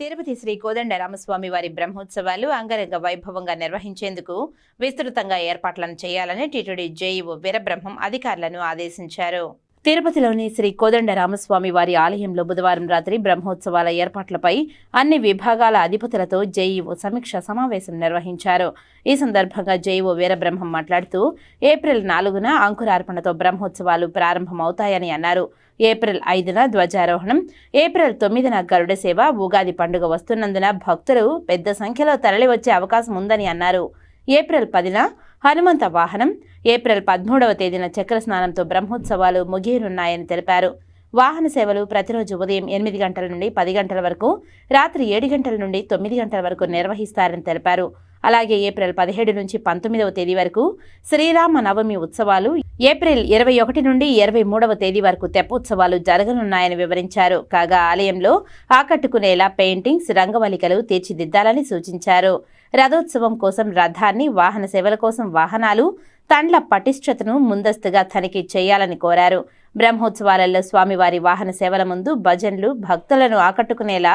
తిరుపతి శ్రీ కోదండ రామస్వామి వారి బ్రహ్మోత్సవాలు అంగరంగ వైభవంగా నిర్వహించేందుకు విస్తృతంగా ఏర్పాట్లను చేయాలని టీటీడీ జేఈఓ వీరబ్రహ్మం అధికారులను ఆదేశించారు. తిరుపతిలోని శ్రీ కోదండ రామస్వామి వారి ఆలయంలో బుధవారం రాత్రి బ్రహ్మోత్సవాల ఏర్పాట్లపై అన్ని విభాగాల అధిపతులతో జేఈఓ సమీక్ష సమావేశం నిర్వహించారు. ఈ సందర్భంగా జేఈఓ వీరబ్రహ్మం మాట్లాడుతూ ఏప్రిల్ నాలుగున అంకురార్పణతో బ్రహ్మోత్సవాలు ప్రారంభమవుతాయని అన్నారు. ఏప్రిల్ ఐదున ధ్వజారోహణం ఏప్రిల్ తొమ్మిదిన గరుడ సేవ ఉగాది పండుగ వస్తున్నందున భక్తులు పెద్ద సంఖ్యలో తరలివచ్చే అవకాశం ఉందని అన్నారు. ఏప్రిల్ పదిన హనుమంత వాహనం ఏప్రిల్ పదమూడవ తేదీన చక్ర స్నానంతో బ్రహ్మోత్సవాలు ముగియనున్నాయని తెలిపారు. వాహన సేవలు ప్రతిరోజు ఉదయం ఎనిమిది గంటల నుండి పది గంటల వరకు రాత్రి ఏడు గంటల నుండి తొమ్మిది గంటల వరకు నిర్వహిస్తారని తెలిపారు. అలాగే ఏప్రిల్ పదిహేడు నుంచి పంతొమ్మిదవ తేదీ వరకు శ్రీరామ నవమి ఉత్సవాలు ఏప్రిల్ ఇరవై ఒకటి నుండి ఇరవై మూడవ తేదీ వరకు తెప్పోత్సవాలు జరగనున్నాయని వివరించారు. కాగా ఆలయంలో ఆకట్టుకునేలా పెయింటింగ్స్ రంగవల్లికలు తీర్చిదిద్దాలని సూచించారు. రథోత్సవం కోసం రథాన్ని వాహన సేవల కోసం వాహనాలు తండ్ల పటిష్టతను ముందస్తుగా తనిఖీ చేయాలని కోరారు. బ్రహ్మోత్సవాలలో స్వామివారి వాహన సేవల ముందు భజన్లు భక్తులను ఆకట్టుకునేలా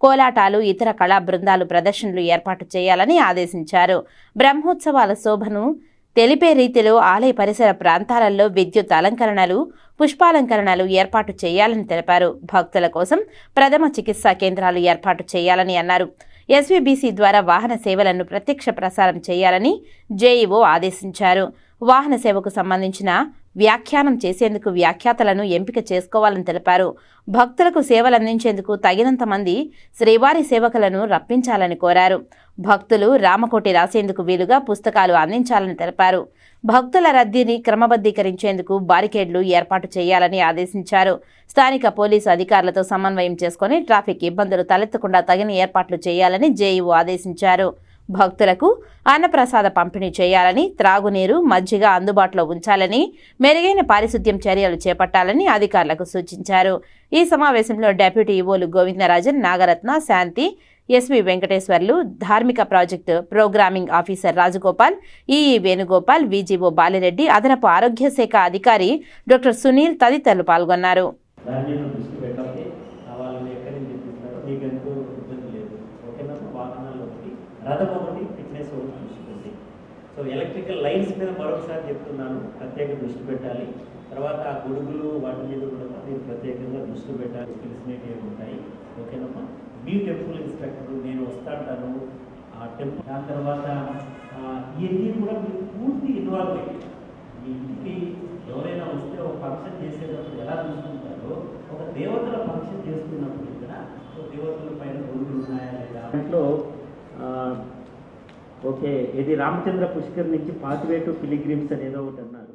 కోలాటాలు ఇతర కళా బృందాలు ప్రదర్శనలు ఏర్పాటు చేయాలని ఆదేశించారు. బ్రహ్మోత్సవాల శోభను తెలిపే రీతిలో ఆలయ పరిసర ప్రాంతాలలో విద్యుత్ అలంకరణలు పుష్పాలంకరణలు ఏర్పాటు చేయాలని తెలిపారు. భక్తుల కోసం ప్రథమ చికిత్సా కేంద్రాలు ఏర్పాటు చేయాలని అన్నారు. ఎస్వీబీసీ ద్వారా వాహన సేవలను ప్రత్యక్ష ప్రసారం చేయాలని జేఈఓ ఆదేశించారు. వాహన సేవకు సంబంధించిన వ్యాఖ్యానం చేసేందుకు వ్యాఖ్యాతలను ఎంపిక చేసుకోవాలని తెలిపారు. భక్తులకు సేవలు అందించేందుకు తగినంత మంది శ్రీవారి సేవకులను రప్పించాలని కోరారు. భక్తులు రామకోటి రాసేందుకు వీలుగా పుస్తకాలు అందించాలని తెలిపారు. భక్తుల రద్దీని క్రమబద్ధీకరించేందుకు బారికేడ్లు ఏర్పాటు చేయాలని ఆదేశించారు. స్థానిక పోలీసు అధికారులతో సమన్వయం చేసుకుని ట్రాఫిక్ ఇబ్బందులు తలెత్తకుండా తగిన ఏర్పాట్లు చేయాలని జేఈఓ ఆదేశించారు. భక్తులకు అన్నప్రసాద పంపిణీ చేయాలని త్రాగునీరు మజ్జిగ అందుబాటులో ఉంచాలని మెరుగైన పారిశుద్ధ్యం చర్యలు చేపట్టాలని అధికారులకు సూచించారు. ఈ సమావేశంలో డెప్యూటీ ఈవోలు గోవిందరాజన్ నాగరత్న శాంతి ఎస్వి వెంకటేశ్వర్లు ధార్మిక project programming officer Rajagopal EE Venugopal VGO Balireddy అదనపు ఆరోగ్య శాఖ అధికారి డాక్టర్ సునీల్ తదితరులు పాల్గొన్నారు. వాహనాలు ఒకటి రథం ఒకటి ఫిట్నెస్ ఒకటి చూసుకోండి. సో ఎలక్ట్రికల్ లైన్స్ మీద మరొకసారి చెప్తున్నాను ప్రత్యేక దృష్టి పెట్టాలి. తర్వాత ఆ గొడుగులు వాటి మీద కూడా మీరు ప్రత్యేకంగా దృష్టి పెట్టాలి. తెలిసినవి ఉంటాయి. ఓకేనమ్మా? మీ టెంపుల్ ఇన్స్పెక్టర్ నేను వస్తాంటాను ఆ టెంపుల్ దాని తర్వాత ఇవన్నీ కూడా మీరు పూర్తి ఇన్వాల్వ్ అయ్యి మీ ఇంటికి ఎవరైనా వస్తే ఒక ఫంక్షన్ చేసేటప్పుడు ఎలా చూసుకుంటారో ఒక దేవతల ఫంక్షన్ చేసుకున్నప్పుడు దాంట్లో ఓకే ఇది రామచంద్ర పుష్కర్ నుంచి పాతివేటు పిలిగ్రిమ్స్ అనేదో ఒకటి అన్నారు.